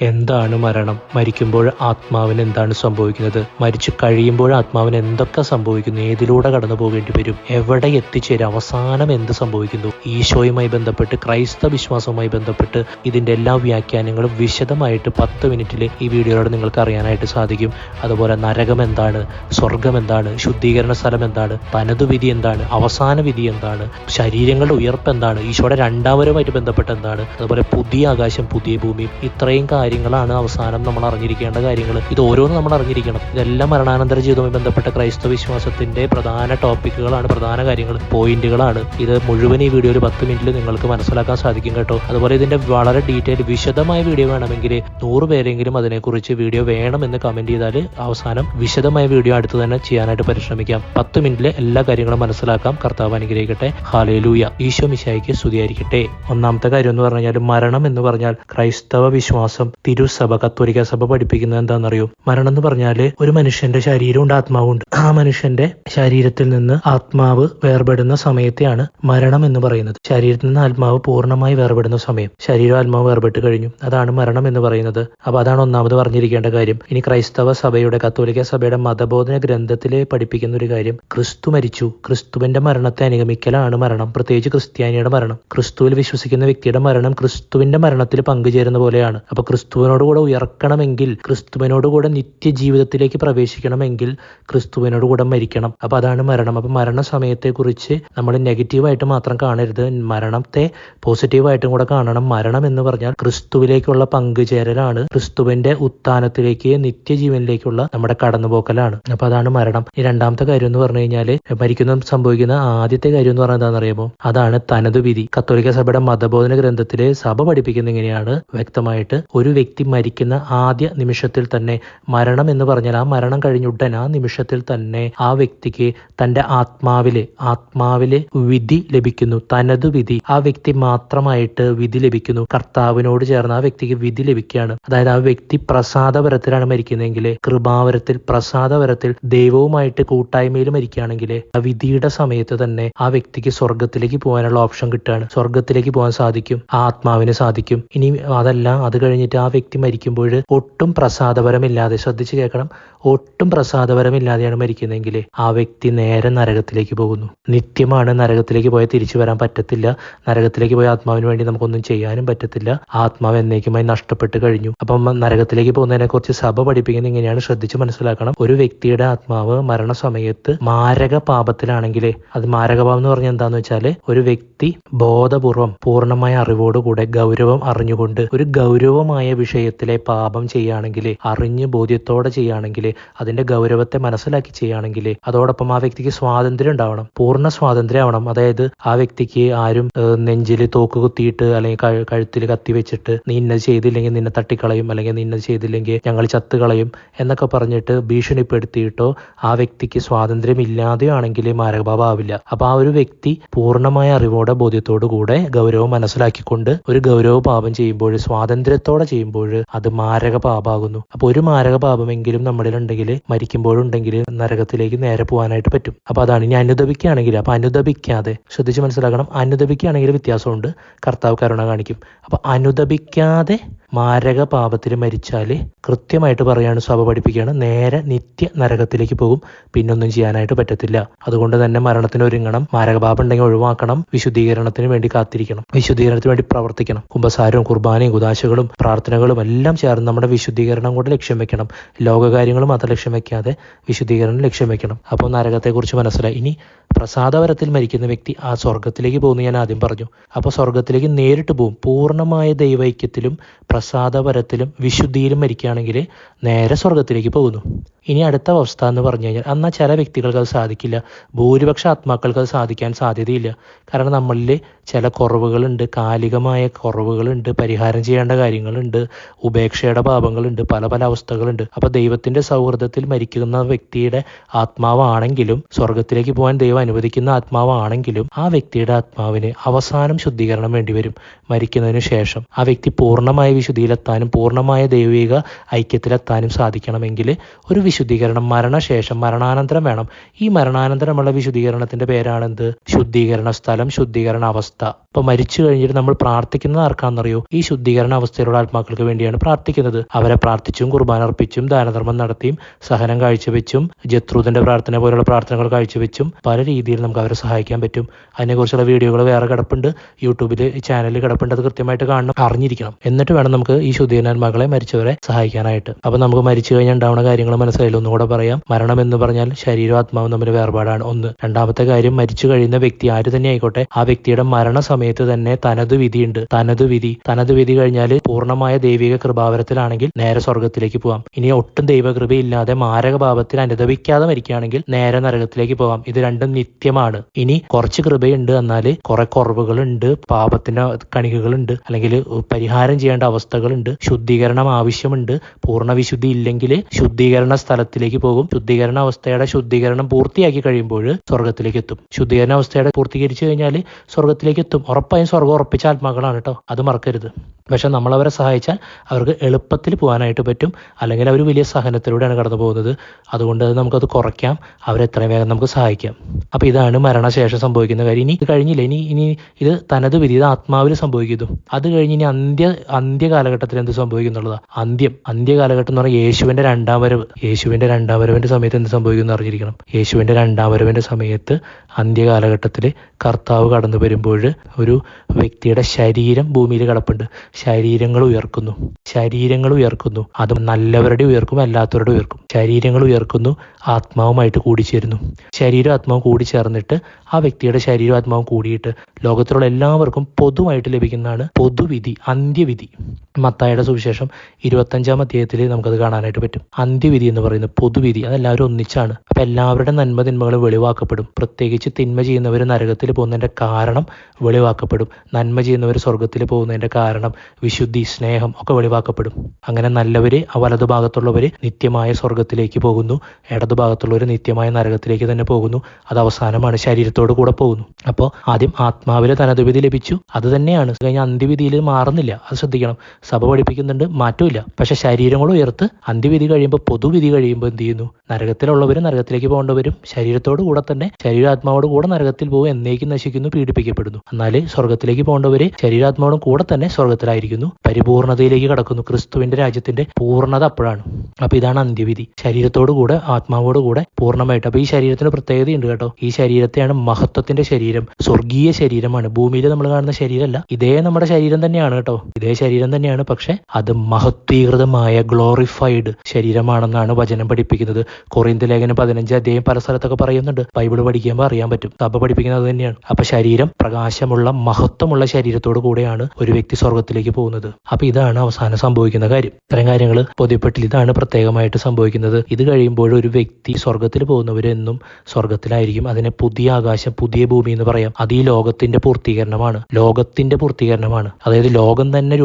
എന്താണ് മരണം? മരിക്കുമ്പോൾ ആത്മാവിന് എന്താണ് സംഭവിക്കുന്നത്? മരിച്ചു കഴിയുമ്പോൾ ആത്മാവിന് എന്തൊക്കെ സംഭവിക്കുന്നു? ഏതിലൂടെ കടന്നു പോകേണ്ടി വരും? എവിടെ എത്തിച്ചേരും? അവസാനം എന്ത് സംഭവിക്കുന്നു? ഈശോയുമായി ബന്ധപ്പെട്ട് ക്രൈസ്തവ വിശ്വാസവുമായി ബന്ധപ്പെട്ട് ഇതിന്റെ എല്ലാ വ്യാഖ്യാനങ്ങളും വിശദമായിട്ട് പത്ത് മിനിറ്റിൽ ഈ വീഡിയോയിലൂടെ നിങ്ങൾക്ക് അറിയാനായിട്ട് സാധിക്കും. അതുപോലെ നരകം എന്താണ്? സ്വർഗം എന്താണ്? ശുദ്ധീകരണ സ്ഥലം എന്താണ്? തനതു വിധി എന്താണ്? അവസാന വിധി എന്താണ്? ശരീരങ്ങളുടെ ഉയർപ്പ് എന്താണ്? ഈശോയുടെ രണ്ടാമരുമായിട്ട് ബന്ധപ്പെട്ട് എന്താണ്? അതുപോലെ പുതിയ ആകാശം പുതിയ ഭൂമി ഇത്രയും കാര്യങ്ങളാണ് അവസാനം നമ്മൾ അറിഞ്ഞിരിക്കേണ്ട കാര്യങ്ങൾ. ഇത് ഓരോന്നും നമ്മൾ അറിഞ്ഞിരിക്കണം. ഇതെല്ലാം മരണാനന്തര ജീവിതവുമായി ബന്ധപ്പെട്ട ക്രൈസ്തവ വിശ്വാസത്തിന്റെ പ്രധാന ടോപ്പിക്കുകളാണ് പ്രധാന കാര്യങ്ങൾ പോയിന്റുകളാണ്. ഇത് മുഴുവൻ ഈ വീഡിയോ ഒരു പത്ത് മിനിറ്റിൽ നിങ്ങൾക്ക് മനസ്സിലാക്കാൻ സാധിക്കും കേട്ടോ. അതുപോലെ ഇതിന്റെ വളരെ ഡീറ്റെയിൽ വിശദമായ വീഡിയോ വേണമെങ്കിൽ നൂറ് പേരെങ്കിലും അതിനെക്കുറിച്ച് വീഡിയോ വേണമെന്ന് കമന്റ് ചെയ്താൽ അവസാനം വിശദമായ വീഡിയോ അടുത്ത് തന്നെ ചെയ്യാനായിട്ട് പരിശ്രമിക്കാം. പത്ത് മിനിറ്റിൽ എല്ലാ കാര്യങ്ങളും മനസ്സിലാക്കാം. കർത്താവ് അനുഗ്രഹിക്കട്ടെ. ഹാലേലൂയ ഈശോ മിശായിക്ക് സ്തുതിയായിരിക്കട്ടെ. ഒന്നാമത്തെ കാര്യം എന്ന് പറഞ്ഞാൽ മരണം എന്ന് പറഞ്ഞാൽ ക്രൈസ്തവ വിശ്വാസം തിരുസഭ കത്തോലിക്ക സഭ പഠിപ്പിക്കുന്നത് എന്താണെന്നറിയോ? മരണം എന്ന് പറഞ്ഞാൽ ഒരു മനുഷ്യന്റെ ശരീരമുണ്ട് ആത്മാവുണ്ട് ആ മനുഷ്യന്റെ ശരീരത്തിൽ നിന്ന് ആത്മാവ് വേർപെടുന്ന സമയത്തെയാണ് മരണം എന്ന് പറയുന്നത്. ശരീരത്തിൽ നിന്ന് ആത്മാവ് പൂർണമായി വേർപെടുന്ന സമയം. ശരീരം ആത്മാവ് വേർപെട്ട് കഴിഞ്ഞു. അതാണ് മരണം എന്ന് പറയുന്നത്. അപ്പൊ അതാണ് ഒന്നാമത് പറഞ്ഞിരിക്കേണ്ട കാര്യം. ഇനി ക്രൈസ്തവ സഭയുടെ കത്തോലിക്ക സഭയുടെ മതബോധന ഗ്രന്ഥത്തിലെ പഠിപ്പിക്കുന്ന ഒരു കാര്യം. ക്രിസ്തു മരിച്ചു. ക്രിസ്തുവിന്റെ മരണത്തെ അനുഗമിക്കലാണ് മരണം. പ്രത്യേകിച്ച് ക്രിസ്ത്യാനിയുടെ മരണം. ക്രിസ്തുവിൽ വിശ്വസിക്കുന്ന വ്യക്തിയുടെ മരണം ക്രിസ്തുവിന്റെ മരണത്തിൽ പങ്കുചേരുന്ന പോലെയാണ്. അപ്പൊ ക്രിസ്തുവിനോട് കൂടെ ഉയർക്കണമെങ്കിൽ ക്രിസ്തുവിനോട് കൂടെ നിത്യജീവിതത്തിലേക്ക് പ്രവേശിക്കണമെങ്കിൽ ക്രിസ്തുവിനോട് കൂടെ മരിക്കണം. അപ്പൊ അതാണ് മരണം. അപ്പൊ മരണ സമയത്തെ കുറിച്ച് നമ്മൾ നെഗറ്റീവായിട്ട് മാത്രം കാണരുത്. മരണത്തെ പോസിറ്റീവായിട്ടും കൂടെ കാണണം. മരണം എന്ന് പറഞ്ഞാൽ ക്രിസ്തുവിലേക്കുള്ള പങ്കുചേരലാണ്. ക്രിസ്തുവിന്റെ ഉത്ഥാനത്തിലേക്ക് നിത്യജീവനിലേക്കുള്ള നമ്മുടെ കടന്നുപോക്കലാണ്. അപ്പൊ അതാണ് മരണം. ഈ രണ്ടാമത്തെ കാര്യം എന്ന് പറഞ്ഞു കഴിഞ്ഞാൽ മരിക്കുന്ന സംഭവിക്കുന്ന ആദ്യത്തെ കാര്യം എന്ന് പറഞ്ഞാൽ എന്താണെന്നറിയുമോ? അതാണ് തനതു വിധി. കത്തോലിക്ക സഭയുടെ മതബോധന ഗ്രന്ഥത്തിൽ സഭ പഠിപ്പിക്കുന്ന ഇങ്ങനെയാണ് വ്യക്തമായിട്ട് ഒരു വ്യക്തി മരിക്കുന്ന ആദ്യ നിമിഷത്തിൽ തന്നെ മരണം എന്ന് പറഞ്ഞാൽ ആ മരണം കഴിഞ്ഞുടൻ ആ നിമിഷത്തിൽ തന്നെ ആ വ്യക്തിക്ക് തന്റെ ആത്മാവിൽ ആത്മാവിൽ വിധി ലഭിക്കുന്നു തനതു വിധി. ആ വ്യക്തി മാത്രമായിട്ട് വിധി ലഭിക്കുന്നു. കർത്താവിനോട് ചേർന്ന് ആ വ്യക്തിക്ക് വിധി ലഭിക്കുകയാണ്. അതായത് ആ വ്യക്തി പ്രസാദപരത്തിലാണ് മരിക്കുന്നതെങ്കിൽ കൃപാവരത്തിൽ പ്രസാദപരത്തിൽ ദൈവവുമായിട്ട് കൂട്ടായ്മയിൽ മരിക്കുകയാണെങ്കിൽ ആ വിധിയുടെ സമയത്ത് തന്നെ ആ വ്യക്തിക്ക് സ്വർഗത്തിലേക്ക് പോകാനുള്ള ഓപ്ഷൻ കിട്ടുകയാണ്. സ്വർഗത്തിലേക്ക് പോകാൻ സാധിക്കും ആ ആത്മാവിന് സാധിക്കും. ഇനി അതല്ല അത് കഴിഞ്ഞിട്ട് ആ വ്യക്തി മരിക്കുമ്പോൾ ഒട്ടും പ്രസാദപരമില്ലാതെ ശ്രദ്ധിച്ചു കേൾക്കണം. ഒട്ടും പ്രസാദപരമില്ലാതെയാണ് മരിക്കുന്നതെങ്കിൽ ആ വ്യക്തി നേരെ നരകത്തിലേക്ക് പോകുന്നു. നിത്യമാണ് നരകത്തിലേക്ക് പോയാൽ തിരിച്ചു വരാൻ പറ്റത്തില്ല. നരകത്തിലേക്ക് പോയ ആത്മാവിന് വേണ്ടി നമുക്കൊന്നും ചെയ്യാനും പറ്റത്തില്ല. ആത്മാവ് എന്നേക്കുമായി നഷ്ടപ്പെട്ട് കഴിഞ്ഞു. അപ്പം നരകത്തിലേക്ക് പോകുന്നതിനെ കുറിച്ച് സഭ പഠിപ്പിക്കുന്നത് ഇങ്ങനെയാണ് ശ്രദ്ധിച്ച് മനസ്സിലാക്കണം. ഒരു വ്യക്തിയുടെ ആത്മാവ് മരണസമയത്ത് മാരക പാപത്തിലാണെങ്കിൽ അത് മാരകപാപം എന്ന് പറഞ്ഞാൽ എന്താന്ന് വെച്ചാൽ ഒരു വ്യക്തി ബോധപൂർവം പൂർണമായ അറിവോടുകൂടെ ഗൗരവം അറിഞ്ഞുകൊണ്ട് ഒരു ഗൗരവമായ വിഷയത്തിലെ പാപം ചെയ്യുകയാണെങ്കിൽ അറിഞ്ഞ് ബോധ്യത്തോടെ ചെയ്യുകയാണെങ്കിൽ അതിന്റെ ഗൗരവത്തെ മനസ്സിലാക്കി ചെയ്യുകയാണെങ്കിൽ അതോടൊപ്പം ആ വ്യക്തിക്ക് സ്വാതന്ത്ര്യം ഉണ്ടാവണം പൂർണ സ്വാതന്ത്ര്യം ആവണം. അതായത് ആ വ്യക്തിക്ക് ആരും നെഞ്ചിൽ തോക്ക് കുത്തിയിട്ട് അല്ലെങ്കിൽ കഴുത്തിൽ കത്തി വെച്ചിട്ട് നീ ഇന്നത് ചെയ്തില്ലെങ്കിൽ നിന്നെ തട്ടിക്കളയും അല്ലെങ്കിൽ നീ ഇന്നത് ചെയ്തില്ലെങ്കിൽ ഞങ്ങൾ ചത്തുകളയും എന്നൊക്കെ പറഞ്ഞിട്ട് ഭീഷണിപ്പെടുത്തിയിട്ടോ ആ വ്യക്തിക്ക് സ്വാതന്ത്ര്യം ഇല്ലാതെയാണെങ്കിൽ മാരകഭാവം ആവില്ല അപ്പൊ ആ ഒരു വ്യക്തി പൂർണമായ അറിവോടെ ബോധ്യത്തോടു കൂടെ ഗൗരവം മനസ്സിലാക്കിക്കൊണ്ട് ഒരു ഗൗരവ പാപം ചെയ്യുമ്പോൾ സ്വാതന്ത്ര്യത്തോടെ ചെയ്യുമ്പോൾ അത് മാരക പാപമാകുന്നു അപ്പൊ ഒരു മാരക പാപമെങ്കിലും നമ്മളിൽ ഉണ്ടെങ്കിൽ മരിക്കുമ്പോഴുണ്ടെങ്കിൽ നരകത്തിലേക്ക് നേരെ പോകാനായിട്ട് പറ്റും. അപ്പൊ അതാണ് ഇനി അനുദപിക്കുകയാണെങ്കിൽ അപ്പൊ അനുദപിക്കാതെ ശ്രദ്ധിച്ച് മനസ്സിലാക്കണം. അനുദപിക്കുകയാണെങ്കിൽ വ്യത്യാസമുണ്ട്. കർത്താവ് കരുണ കാണിക്കും. അപ്പൊ അനുദപിക്കാതെ മാരക പാപത്തിൽ മരിച്ചാൽ കൃത്യമായിട്ട് പറയാണ് സഭ പഠിപ്പിക്കുകയാണ്. നേരെ നിത്യ നരകത്തിലേക്ക് പോകും. പിന്നൊന്നും ചെയ്യാനായിട്ട് പറ്റത്തില്ല. അതുകൊണ്ട് തന്നെ മരണത്തിന് ഒരുങ്ങണം. മാരകപാപം ഉണ്ടെങ്കിൽ ഒഴിവാക്കണം. വിശുദ്ധീകരണത്തിന് വേണ്ടി കാത്തിരിക്കണം. വിശുദ്ധീകരണത്തിന് വേണ്ടി പ്രവർത്തിക്കണം. കുംഭസാരവും കുർബാനയും കുദാശകളും പ്രാർത്ഥനകളും എല്ലാം ചേർന്ന് നമ്മുടെ വിശുദ്ധീകരണം കൊണ്ട് ലക്ഷ്യം വെക്കണം. ലോകകാര്യങ്ങൾ മാത്രം ലക്ഷ്യം വെക്കാതെ വിശുദ്ധീകരണം ലക്ഷ്യം വെക്കണം. അപ്പോൾ നരകത്തെക്കുറിച്ച് മനസ്സിലായി. ഇനി പ്രസാദപരത്തിൽ മരിക്കുന്ന വ്യക്തി ആ സ്വർഗത്തിലേക്ക് പോകുന്നു ഞാൻ ആദ്യം പറഞ്ഞു. അപ്പോൾ സ്വർഗത്തിലേക്ക് നേരിട്ട് പോകും. പൂർണമായ ദൈവൈക്യത്തിലും പ്രസാദപരത്തിലും വിശുദ്ധിയിലും മരിക്കുകയാണെങ്കിൽ നേരെ സ്വർഗത്തിലേക്ക് പോകുന്നു. ഇനി അടുത്ത അവസ്ഥ എന്ന് പറഞ്ഞു കഴിഞ്ഞാൽ എന്നാൽ ചില വ്യക്തികൾക്ക് അത് സാധിക്കില്ല. ഭൂരിപക്ഷ ആത്മാക്കൾക്ക് അത് സാധിക്കാൻ സാധ്യതയില്ല. കാരണം നമ്മളിൽ ചില കുറവുകളുണ്ട് കാലികമായ കുറവുകളുണ്ട് പരിഹാരം ചെയ്യേണ്ട കാര്യങ്ങളുണ്ട് ഉപേക്ഷയുടെ പാപങ്ങളുണ്ട് പല പല അവസ്ഥകളുണ്ട്. അപ്പൊ ദൈവത്തിന്റെ സൗഹൃദത്തിൽ മരിക്കുന്ന വ്യക്തിയുടെ ആത്മാവാണെങ്കിലും സ്വർഗത്തിലേക്ക് പോകാൻ ദൈവം അനുവദിക്കുന്ന ആത്മാവാണെങ്കിലും ആ വ്യക്തിയുടെ ആത്മാവിന് അവസാനം ശുദ്ധീകരണം വേണ്ടിവരും മരിക്കുന്നതിന് ശേഷം ആ വ്യക്തി പൂർണമായ വിശുദ്ധിയിലെത്താനും പൂർണമായ ദൈവിക ഐക്യത്തിലെത്താനും സാധിക്കണമെങ്കിൽ ഒരു വിശുദ്ധീകരണം മരണശേഷം മരണാനന്തരം വേണം. ഈ മരണാനന്തരമുള്ള വിശുദ്ധീകരണത്തിന്റെ പേരാണെന്ത്? ശുദ്ധീകരണ സ്ഥലം ശുദ്ധീകരണ അവസ്ഥ. അപ്പൊ മരിച്ചു കഴിഞ്ഞിട്ട് നമ്മൾ പ്രാർത്ഥിക്കുന്നത് ആർക്കാണെന്നറിയോ? ഈ ശുദ്ധീകരണ അവസ്ഥയിലുള്ള ആത്മാക്കൾക്ക് വേണ്ടിയാണ് പ്രാർത്ഥിക്കുന്നത്. അവരെ പ്രാർത്ഥിച്ചും കുർബാന അർപ്പിച്ചും ദാനധർമ്മം നടത്തിയും സഹനം കാഴ്ചവെച്ചും ജത്രൂതിന്റെ പ്രാർത്ഥന പോലുള്ള പ്രാർത്ഥനകൾ കാഴ്ചവെച്ചും പല രീതിയിൽ നമുക്ക് അവരെ സഹായിക്കാൻ പറ്റും. അതിനെക്കുറിച്ചുള്ള വീഡിയോകൾ വേറെ കിടപ്പുണ്ട്. യൂട്യൂബിൽ ചാനലിൽ കിടപ്പുണ്ട്. അത് കൃത്യമായിട്ട് കാണണം അറിഞ്ഞിരിക്കണം. എന്നിട്ട് വേണം നമുക്ക് ഈ ശുദ്ധീകരണാത്മാക്കളെ മരിച്ചവരെ സഹായിക്കാനായിട്ട്. അപ്പൊ നമുക്ക് മരിച്ചു കഴിഞ്ഞാൽ ഉണ്ടാവുന്ന കാര്യങ്ങൾ മനസ്സിലായി ഒന്നുകൂടെ പറയാം. മരണം എന്ന് പറഞ്ഞാൽ ശരീരവും ആത്മാവും തമ്മിൽ വേർപാടാണ് ഒന്ന്. രണ്ടാമത്തെ കാര്യം മരിച്ചു കഴിയുന്ന വ്യക്തി ആര് തന്നെ ആയിക്കോട്ടെ ആ വ്യക്തിയുടെ മരണ സമയത്ത് തന്നെ തനത് വിധിയുണ്ട്. തനത് വിധി. തനത് വിധി കഴിഞ്ഞാൽ പൂർണമായ ദൈവിക കൃപാവരത്തിലാണെങ്കിൽ നേരെ സ്വർഗത്തിലേക്ക് പോവാം. ഇനി ഒട്ടും ദൈവകൃപയില്ലാതെ മാരകഭാവത്തിൽ അനുദവിക്കാതെ മരിക്കുകയാണെങ്കിൽ നേരെ നരകത്തിലേക്ക് പോവാം. ഇത് രണ്ടും നിത്യമാണ്. ഇനി കുറച്ച് കൃപയുണ്ട് എന്നാൽ കുറെ കുറവുകളുണ്ട് പാപത്തിന്റെ കണികകളുണ്ട് അല്ലെങ്കിൽ പരിഹാരം ചെയ്യേണ്ട അവസ്ഥകളുണ്ട് ശുദ്ധീകരണം ആവശ്യമുണ്ട് പൂർണ വിശുദ്ധി ഇല്ലെങ്കിൽ ശുദ്ധീകരണ സ്ഥലത്തിലേക്ക് പോകും. ശുദ്ധീകരണ അവസ്ഥയുടെ ശുദ്ധീകരണം പൂർത്തിയാക്കി കഴിയുമ്പോൾ സ്വർഗത്തിലേക്ക് എത്തും. ശുദ്ധീകരണ അവസ്ഥയുടെ പൂർത്തീകരിച്ചു കഴിഞ്ഞാൽ സ്വർഗത്തിലേക്ക് എത്തും. ഉറപ്പായും സ്വർഗം ഉറപ്പിച്ച ആത്മാക്കളാണ് കേട്ടോ. അത് മറക്കരുത്. പക്ഷെ നമ്മളവരെ സഹായിച്ചാൽ അവർക്ക് എളുപ്പത്തിൽ പോകാനായിട്ട് പറ്റും. അല്ലെങ്കിൽ അവർ വലിയ സഹനത്തിലൂടെയാണ് കടന്നു പോകുന്നത്. അതുകൊണ്ട് നമുക്കത് കുറയ്ക്കാം. അവരെ എത്രയും വേഗം നമുക്ക് സഹായിക്കാം. അപ്പോൾ ഇതാണ് മരണശേഷം സംഭവിക്കുന്ന കാര്യം. ഇനി ഇത് കഴിഞ്ഞില്ല? ഇനി ഇനി ഇത് തനത് വിധി ഇത് ആത്മാവിൽ സംഭവിക്കുന്നു. അത് കഴിഞ്ഞ് ഇനി അന്ത്യ അന്ത്യ കാലഘട്ടത്തിൽ എന്ത് സംഭവിക്കുന്നുള്ളതാണ് അന്ത്യം. അന്ത്യ കാലഘട്ടം എന്ന് പറഞ്ഞാൽ യേശുവിന്റെ രണ്ടാം വരവ്. യേശുവിന്റെ രണ്ടാം വരവിന്റെ സമയത്ത് എന്ത് സംഭവിക്കുന്നു അറിഞ്ഞിരിക്കണം. യേശുവിന്റെ രണ്ടാം വരവിന്റെ സമയത്ത് അന്ത്യ കാലഘട്ടത്തിൽ കർത്താവ് കടന്നു വരുമ്പോൾ ഒരു വ്യക്തിയുടെ ശരീരം ഭൂമിയിൽ കിടപ്പുണ്ട്. ശരീരങ്ങൾ ഉയർക്കുന്നു. ശരീരങ്ങൾ ഉയർക്കുന്നു. അത് നല്ലവരുടെ ഉയർക്കും അല്ലാത്തവരുടെ ഉയർക്കും. ശരീരങ്ങൾ ഉയർക്കുന്നു ആത്മാവുമായിട്ട് കൂടിച്ചേരുന്നു. ശരീരം ആത്മാവും കൂടി ചേർന്നിട്ട് ആ വ്യക്തിയുടെ ശരീരം ആത്മാവും കൂടിയിട്ട് ലോകത്തിലുള്ള എല്ലാവർക്കും പൊതുവായിട്ട് ലഭിക്കുന്നതാണ് പൊതുവിധി അന്ത്യവിധി. മത്തായുടെ സുവിശേഷം ഇരുപത്തഞ്ചാം അധ്യായത്തിൽ നമുക്കത് കാണാനായിട്ട് പറ്റും. അന്ത്യവിധി എന്ന് പറയുന്ന പൊതുവിധി അതെല്ലാവരും ഒന്നിച്ചാണ്. അപ്പൊ എല്ലാവരുടെ നന്മ തിന്മകൾ വെളിവാക്കപ്പെടും. പ്രത്യേകിച്ച് തിന്മ ചെയ്യുന്നവർ നരകത്തിൽ പോകുന്നതിന്റെ കാരണം വെളിവാക്കപ്പെടും. നന്മ ചെയ്യുന്നവർ സ്വർഗത്തിൽ പോകുന്നതിന്റെ കാരണം വിശുദ്ധി സ്നേഹം ഒക്കെ വെളിവാക്കപ്പെടും. അങ്ങനെ നല്ലവർ ആ വലതുഭാഗത്തുള്ളവര് നിത്യമായ സ്വർഗത്തിലേക്ക് പോകുന്നു. ഇടതുഭാഗത്തുള്ളവർ നിത്യമായ നരകത്തിലേക്ക് തന്നെ പോകുന്നു. അത് അവസാനമാണ് ശരീരത്തോട് കൂടെ പോകുന്നു. അപ്പോൾ ആദ്യം ആത്മാവിലെ തനതുവിധി ലഭിച്ചു. അത് തന്നെയാണ്. കഴിഞ്ഞാൽ അന്ത്യവിധിയിൽ മാറുന്നില്ല. അത് ശ്രദ്ധിക്കണം. സഭ പഠിപ്പിക്കുന്നുണ്ട്. മാറ്റമില്ല പക്ഷെ ശരീരങ്ങൾ ഉയർത്ത് അന്ത്യവിധി കഴിയുമ്പോൾ പൊതുവിധി കഴിയുമ്പോൾ എന്ത് ചെയ്യുന്നു? നരകത്തിലുള്ളവരും നരകത്തിലേക്ക് പോകേണ്ടവരും ശരീരത്തോട് കൂടെ തന്നെ ശരീരാത്മാവോട് കൂടെ നരകത്തിൽ പോകും എന്നേക്കും നശിക്കുന്നു പീഡിപ്പിക്കപ്പെടുന്നു. എന്നാൽ സ്വർഗത്തിലേക്ക് പോകേണ്ടവര് ശരീരാത്മാവോടും കൂടെ തന്നെ സ്വർഗത്തിലായിരിക്കുന്നു പരിപൂർണതയിലേക്ക് കടക്കുന്നു. ക്രിസ്തുവിന്റെ രാജ്യത്തിന്റെ പൂർണത അപ്പോഴാണ്. അപ്പൊ ഇതാണ് അന്ത്യവിധി. ശരീരത്തോടു കൂടെ ആത്മാവോട് കൂടെ പൂർണമായിട്ട്. അപ്പൊ ഈ ശരീരത്തിന് പ്രത്യേകതയുണ്ട് കേട്ടോ. ഈ ശരീരത്തെയാണ് മഹത്വത്തിന്റെ ശരീരം. സ്വർഗീയ ശരീരമാണ്. ഭൂമിയിൽ നമ്മൾ കാണുന്ന ശരീരമല്ല. ഇതേ നമ്മുടെ ശരീരം തന്നെയാണ് കേട്ടോ. ഇതേ ശരീരം തന്നെയാണ്. പക്ഷെ അത് മഹത്വീകൃതമായ ഗ്ലോറിഫൈഡ് ശരീരമാണെന്നാണ് വചനം പഠിപ്പിക്കുന്നത്. കൊറിന്ത ലേഖനം പതിനഞ്ച് അദ്ദേഹം പല സ്ഥലത്തൊക്കെ പറയുന്നുണ്ട്. ബൈബിൾ പഠിക്കുമ്പോൾ അറിയാൻ പറ്റും. സഭ പഠിപ്പിക്കുന്നത് തന്നെയാണ്. അപ്പൊ ശരീരം പ്രകാശമുള്ള മഹത്വമുള്ള ശരീരത്തോടു കൂടെയാണ് ഒരു വ്യക്തി സ്വർഗത്തിലേക്ക് പോകുന്നത്. അപ്പൊ ഇതാണ് അവസാനം സംഭവിക്കുന്ന കാര്യം. ഇത്തരം കാര്യങ്ങൾ പൊതുപ്പെട്ടിൽ ഇതാണ് പ്രത്യേകമായിട്ട് സംഭവിക്കുന്നത്. ഇത് കഴിയുമ്പോൾ ഒരു വ്യക്തി സ്വർഗത്തിൽ പോകുന്നവരെന്നും സ്വർഗത്തിലായിരിക്കും അതിനെ പുതിയ ആകാശം പുതിയ ഭൂമി എന്ന് പറയാം. അത് ഈ ലോകത്തിന്റെ പൂർത്തീകരണമാണ്. ലോകത്തിന്റെ പൂർത്തീകരണമാണ്. അതായത് ലോകം തന്നെ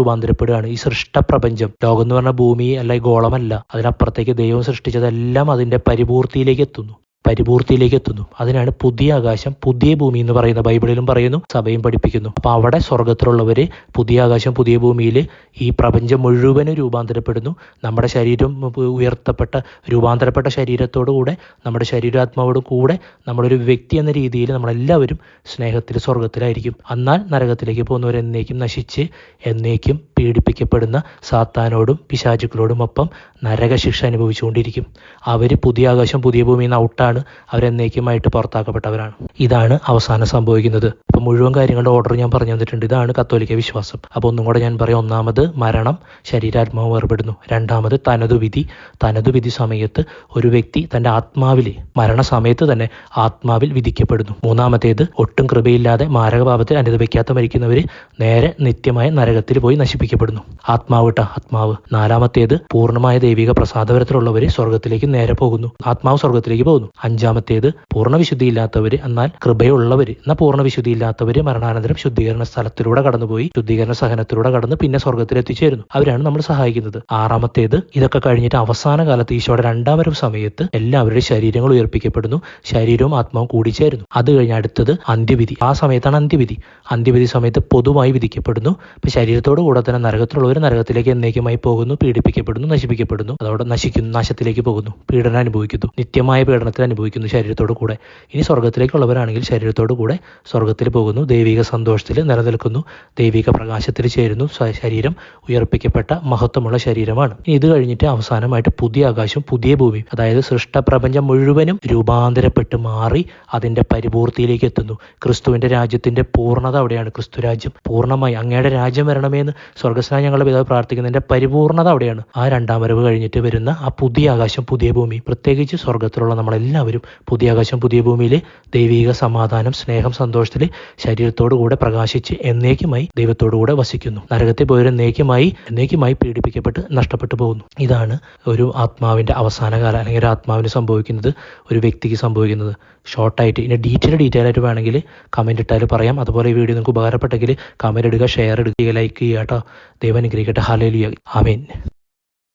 രൂപാന്തരപ്പെടുകയാണ് ഈ സൃഷ്ട പ്രപഞ്ചം ലോകം എന്ന് പറഞ്ഞ ഭൂമി അല്ല ഗോളമല്ല. അതിനപ്പുറത്തേക്ക് ദൈവം സൃഷ്ടിച്ചതെല്ലാം അതിന്റെ പരിപൂർത്തിയിലേക്ക് എത്തുന്നു. പരിപൂർത്തിയിലേക്ക് എത്തുന്നു. അതിനാണ് പുതിയ ആകാശം പുതിയ ഭൂമി എന്ന് പറയുന്ന ബൈബിളിലും പറയുന്നു. സഭയും പഠിപ്പിക്കുന്നു. അപ്പൊ അവിടെ സ്വർഗത്തിലുള്ളവര് പുതിയ ആകാശം പുതിയ ഭൂമിയിൽ ഈ പ്രപഞ്ചം മുഴുവനും രൂപാന്തരപ്പെടുന്നു. നമ്മുടെ ശരീരം ഉയർത്തപ്പെട്ട രൂപാന്തരപ്പെട്ട ശരീരത്തോടു കൂടെ നമ്മുടെ ശരീരാത്മാവോട് കൂടെ നമ്മളൊരു വ്യക്തി എന്ന രീതിയിൽ നമ്മളെല്ലാവരും സ്നേഹത്തിൽ സ്വർഗത്തിലായിരിക്കും എന്നാൽ നരകത്തിലേക്ക് പോകുന്നവർ എന്നേക്കും നശിച്ച് എന്നേക്കും പീഡിപ്പിക്കപ്പെടുന്ന സാത്താനോടും പിശാചുക്കളോടും ഒപ്പം നരകശിക്ഷ അനുഭവിച്ചുകൊണ്ടിരിക്കും. അവർ പുതിയ ആകാശം പുതിയ ഭൂമിയിൽ നിന്ന് ഔട്ടാണ്. അവരെന്നേക്കുമായിട്ട് പുറത്താക്കപ്പെട്ടവരാണ്. ഇതാണ് അവസാനം സംഭവിക്കുന്നത്. അപ്പൊ മുഴുവൻ കാര്യങ്ങളുടെ ഓർഡർ ഞാൻ പറഞ്ഞു തന്നിട്ടുണ്ട്. ഇതാണ് കത്തോലിക്ക വിശ്വാസം. അപ്പൊ ഒന്നും കൂടെ ഞാൻ പറയാം. ഒന്നാമത് മരണം ശരീരാത്മാവ് വേർപെടുന്നു. രണ്ടാമത് തനതു വിധി. തനതു വിധി സമയത്ത് ഒരു വ്യക്തി തന്റെ ആത്മാവിലെ മരണസമയത്ത് തന്നെ ആത്മാവിൽ വിധിക്കപ്പെടുന്നു. മൂന്നാമത്തേത് ഒട്ടും കൃപയില്ലാതെ മാരകഭാവത്തിൽ അനുദപിക്കാത്ത മരിക്കുന്നവര് നേരെ നിത്യമായ നരകത്തിൽ പോയി നശിപ്പിക്കപ്പെടുന്നു. ആത്മാവ് ട്ട ആത്മാവ്. നാലാമത്തേത് പൂർണമായ ദൈവിക പ്രസാദപരത്തിലുള്ളവര് സ്വർഗത്തിലേക്ക് നേരെ പോകുന്നു. ആത്മാവ് സ്വർഗത്തിലേക്ക് പോകുന്നു. അഞ്ചാമത്തേത് പൂർണ വിശുദ്ധിയില്ലാത്തവര് എന്നാൽ കൃപയുള്ളവര്. എന്നാൽ പൂർണ വിശുദ്ധിയില്ലാത്തവര് മരണാനന്തരം ശുദ്ധീകരണ സ്ഥലത്തിലൂടെ കടന്നുപോയി ശുദ്ധീകരണ സഹനത്തിലൂടെ കടന്ന് പിന്നെ സ്വർഗത്തിൽ എത്തിച്ചേരുന്നു അവരാണ് നമ്മൾ സഹായിക്കുന്നത്. ആറാമത്തേത് ഇതൊക്കെ കഴിഞ്ഞിട്ട് അവസാന കാലത്ത് ഈശോയുടെ രണ്ടാം സമയത്ത് എല്ലാവരുടെയും ശരീരങ്ങൾ ഉയർപ്പിക്കപ്പെടുന്നു ശരീരവും ആത്മാവും കൂടിച്ചേരുന്നു. അത് കഴിഞ്ഞ് അടുത്തത് അന്ത്യവിധി. ആ സമയത്താണ് അന്ത്യവിധി. അന്ത്യവിധി സമയത്ത് പൊതുവായി വിധിക്കപ്പെടുന്നു. ഇപ്പൊ ശരീരത്തോടു കൂടെ തന്നെ നരകത്തിലുള്ളവർ നരകത്തിലേക്ക് എന്നേക്കുമായി പോകുന്നു പീഡിപ്പിക്കപ്പെടുന്നു നശിപ്പിക്കപ്പെടുന്നു. അതോടെ നശിക്കുന്നു നാശത്തിലേക്ക് പോകുന്നു പീഡനം അനുഭവിക്കുന്നു. നിത്യമായ പീഡനത്തിൽ അനുഭവിക്കുന്നു ശരീരത്തോട് കൂടെ. ഇനി സ്വർഗത്തിലേക്കുള്ളവരാണെങ്കിൽ ശരീരത്തോട് കൂടെ സ്വർഗത്തിൽ പോകുന്നു. ദൈവിക സന്തോഷത്തിൽ നിലനിൽക്കുന്നു. ദൈവിക പ്രകാശത്തിൽ ചേരുന്നു. ശരീരം ഉയർപ്പിക്കപ്പെട്ട മഹത്വമുള്ള ശരീരമാണ്. ഇനി ഇത് കഴിഞ്ഞിട്ട് അവസാനമായിട്ട് പുതിയ ആകാശം പുതിയ ഭൂമി അതായത് സൃഷ്ടപ്രപഞ്ചം മുഴുവനും രൂപാന്തരപ്പെട്ട് മാറി അതിന്റെ പരിപൂർത്തിയിലേക്ക് എത്തുന്നു. ക്രിസ്തുവിന്റെ രാജ്യത്തിന്റെ പൂർണത അവിടെയാണ്. ക്രിസ്തു രാജ്യം പൂർണമായി അങ്ങയുടെ രാജ്യം വരണമെന്ന് സ്വർഗസ്നായ ഞങ്ങളുടെ പിതാവ് പ്രാർത്ഥിക്കുന്നതിന്റെ പരിപൂർണത അവിടെയാണ്. ആ രണ്ടാം വരവ് കഴിഞ്ഞിട്ട് വരുന്ന ആ പുതിയ ആകാശം പുതിയ ഭൂമി പ്രത്യേകിച്ച് സ്വർഗത്തിലുള്ള നമ്മളെല്ലാവരും പുതിയ ആകാശം പുതിയ ഭൂമിയിൽ ദൈവിക സമാധാനം സ്നേഹം സന്തോഷത്തിൽ ശരീരത്തോടു കൂടെ പ്രകാശിച്ച് എന്നേക്കുമായി ദൈവത്തോടു കൂടെ വസിക്കുന്നു. നരകത്തിൽ പോയൊരു എന്നേക്കുമായി എന്നേക്കുമായി പീഡിപ്പിക്കപ്പെട്ട് നഷ്ടപ്പെട്ടു പോകുന്നു. ഇതാണ് ഒരു ആത്മാവിന്റെ അവസാന കാലം അല്ലെങ്കിൽ ഒരു ആത്മാവിന് സംഭവിക്കുന്നത് ഒരു വ്യക്തിക്ക് സംഭവിക്കുന്നത്. ഷോർട്ടായിട്ട് ഇനി ഡീറ്റെയിൽ ഡീറ്റെയിൽ ആയിട്ട് വേണമെങ്കിൽ കമന്റ് ഇട്ടാൽ പറയാം. അതുപോലെ ഈ വീഡിയോ നിങ്ങൾക്ക് ഉപകാരപ്പെട്ടെങ്കിൽ കമന്റ് ഇടുക ഷെയർ ഇടുക ലൈക്ക് ചെയ്യാട്ടോ കേട്ടോ. ദൈവം അനുഗ്രഹിക്കട്ടെ. ഹാലേലിയ ആമേൻ